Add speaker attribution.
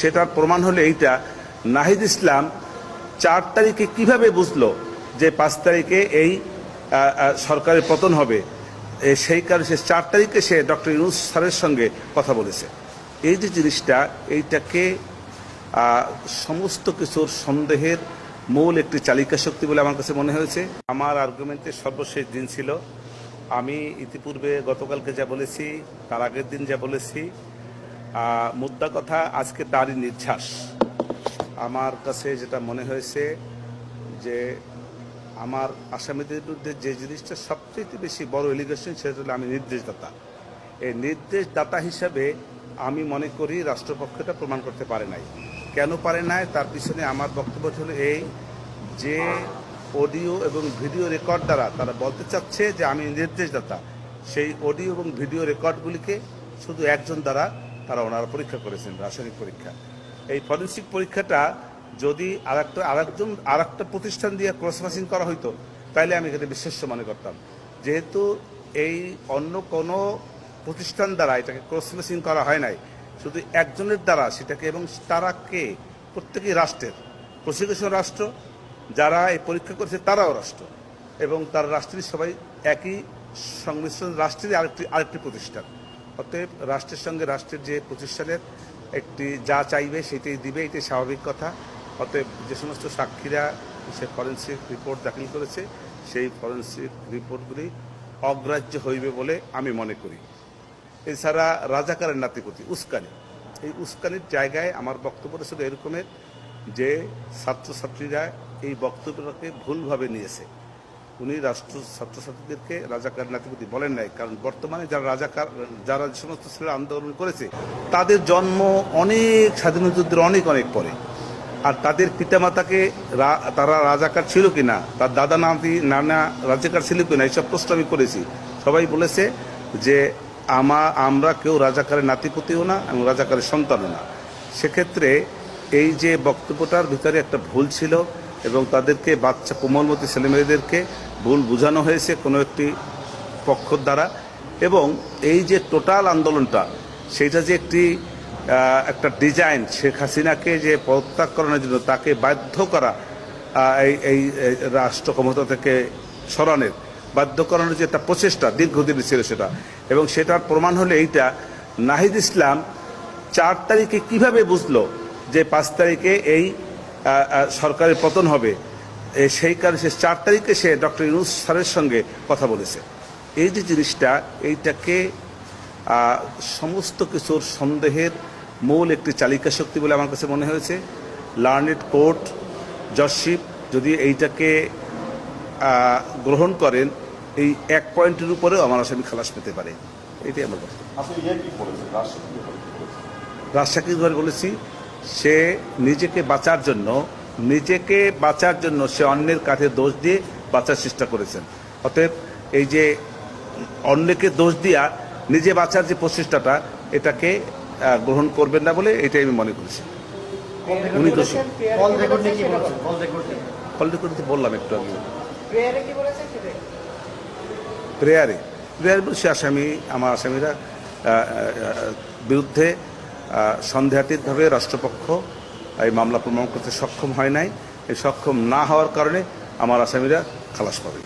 Speaker 1: সেটার প্রমাণ হলো এইটা। নাহিদ ইসলাম চার তারিখে কীভাবে বুঝলো যে পাঁচ তারিখে এই সরকারের পতন হবে? সেই কারণে সে চার তারিখে সে ডক্টর ইউনুস স্যারের সঙ্গে কথা বলেছে। এই যে জিনিসটা, এইটাকে সমস্ত কিছুর সন্দেহের মূল একটি চালিকা শক্তি বলে আমার কাছে মনে হয়েছে। আমার আর্গুমেন্টের সর্বশেষ দিন ছিল। আমি ইতিপূর্বে গতকালকে যা বলেছি, তার আগের দিন যা বলেছি মুদ্রা কথা আজকে তারই নির্ঝাস। আমার কাছে যেটা মনে হয়েছে যে আমার আসামিদের বিরুদ্ধে যে জিনিসটা সবচেয়ে বেশি বড় এলিগেশন সেটা হলো আমি নির্দেশদাতা। এই নির্দেশদাতা হিসাবে আমি মনে করি রাষ্ট্রপক্ষটা প্রমাণ করতে পারে নাই। কেন পারে নাই? তার পিছনে আমার বক্তব্য হলো এই যে অডিও এবং ভিডিও রেকর্ড দ্বারা তারা বলতে চাচ্ছে যে আমি নির্দেশদাতা। সেই অডিও এবং ভিডিও রেকর্ডগুলিকে শুধু একজন দ্বারা তারা ওনারা পরীক্ষা করেছেন, রাসায়নিক পরীক্ষা। এই ফরেন্সিক পরীক্ষাটা যদি আর একটা আরেকজন আর একটা প্রতিষ্ঠান দিয়ে ক্রস ম্যাচিং করা হইতো, তাইলে আমি এখানে বিশ্বাস্য মনে করতাম। যেহেতু এই অন্য কোনো প্রতিষ্ঠান দ্বারা এটাকে ক্রস ম্যাচিং করা হয় নাই, শুধু একজনের দ্বারা সেটাকে এবং তারা কে? প্রত্যেকেই রাষ্ট্রের। প্রসিকিউশন রাষ্ট্র, যারা এই পরীক্ষা করেছে তারাও রাষ্ট্র। এবং তার রাষ্ট্রের সবাই একই সংমিশ্রণ রাষ্ট্রের আরেকটি আরেকটি প্রতিষ্ঠান। অতএব রাষ্ট্রের সঙ্গে রাষ্ট্রের যে প্রতিষ্ঠানের একটি যা চাইবে সেটাই দিবে এটি স্বাভাবিক কথা। অতএব যে সমস্ত সাক্ষীরা সে ফরেন্সিক রিপোর্ট দাখিল করেছে, সেই ফরেন্সিক রিপোর্টগুলি অগ্রাহ্য হইবে বলে আমি মনে করি। এছাড়া রাজাকারের নাতিপতি উস্কানি। এই উস্কানির জায়গায় আমার বক্তব্যটা শুধু এরকমের যে ছাত্রছাত্রীরা এই বক্তব্যটাকে ভুলভাবে নিয়েছে। উনি রাষ্ট্র ছাত্রছাত্রীদেরকে রাজাকার নাতিপতি বলেন নাই। কারণ বর্তমানে যারা রাজাকার, যারা যে সমস্ত ছেলেরা আন্দোলন করেছে, তাদের জন্ম অনেক স্বাধীনতা যুদ্ধের অনেক অনেক পরে। আর তাদের পিতামাতাকে তারা রাজাকার ছিল কিনা, তার দাদা নাতি, নানা রাজাকার ছিল কি কিনা, এইসব প্রশ্ন আমি করেছি। সবাই বলেছে যে আমা আমরা কেউ রাজাকারের নাতিপতিও না এবং রাজাকারের সন্তানও না। সেক্ষেত্রে এই যে বক্তব্যটার ভিতরে একটা ভুল ছিল এবং তাদেরকে বাচ্চা কোমলমতি ছেলেমেয়েদেরকে ভুল বোঝানো হয়েছে কোনো একটি পক্ষ দ্বারা। এবং এই যে টোটাল আন্দোলনটা, সেটা যে একটি একটা ডিজাইন শেখ হাসিনাকে যে পদত্যাগ করানোর জন্য তাকে বাধ্য করা এই এই রাষ্ট্র ক্ষমতা থেকে সরানোর, বাধ্য করানোর যে একটা প্রচেষ্টা দীর্ঘদিন ছিল সেটা। এবং সেটার প্রমাণ হলো এইটা, নাহিদ ইসলাম চার তারিখে কীভাবে বুঝলো যে পাঁচ তারিখে এই সরকারের পতন হবে। সেই কারণে সে চার তারিখে সে ডক্টর ইউনুস স্যারের সঙ্গে কথা বলেছে। এই যে জিনিসটা এইটাকে সমস্ত কিছুর সন্দেহের মূল একটি চালিকা শক্তি বলে আমার কাছে মনে হয়েছে। লার্নেড কোর্ট জজশিপ যদি এইটাকে গ্রহণ করেন এই এক পয়েন্টের উপরেও আমার আসামি খালাস পেতে পারে। এটাই আমার বক্তব্য।
Speaker 2: আপনি কি বলেছেন রাষ্ট্রপতি কি বলেছেন
Speaker 1: রাজশাহী ঘর বলেছি? সে নিজেকে বাঁচার জন্য নিজেকে বাঁচার জন্য সে অন্যের কাছে দোষ দিয়ে বাঁচার চেষ্টা করেছেন। অতএব এই যে অন্যকে দোষ দিয়া নিজে বাঁচার যে প্রচেষ্টাটা এটাকে গ্রহণ করবেন না বলে এটাই আমি মনে করেছি। উনি দোষী।
Speaker 3: কল রেকর্ড
Speaker 1: বললাম একটু আগে।
Speaker 3: প্রেয়ারে কি বলেছেন সেটাই
Speaker 1: প্রেয়ারে। প্রেয়ার বলছি আসামি আমার আসামিরা বিরুদ্ধে সন্দেহাতীতভাবে রাষ্ট্রপক্ষ এই মামলা প্রমাণ করতে সক্ষম হয় নাই। এই সক্ষম না হওয়ার কারণে আমার আসামিরা খালাস পাবে।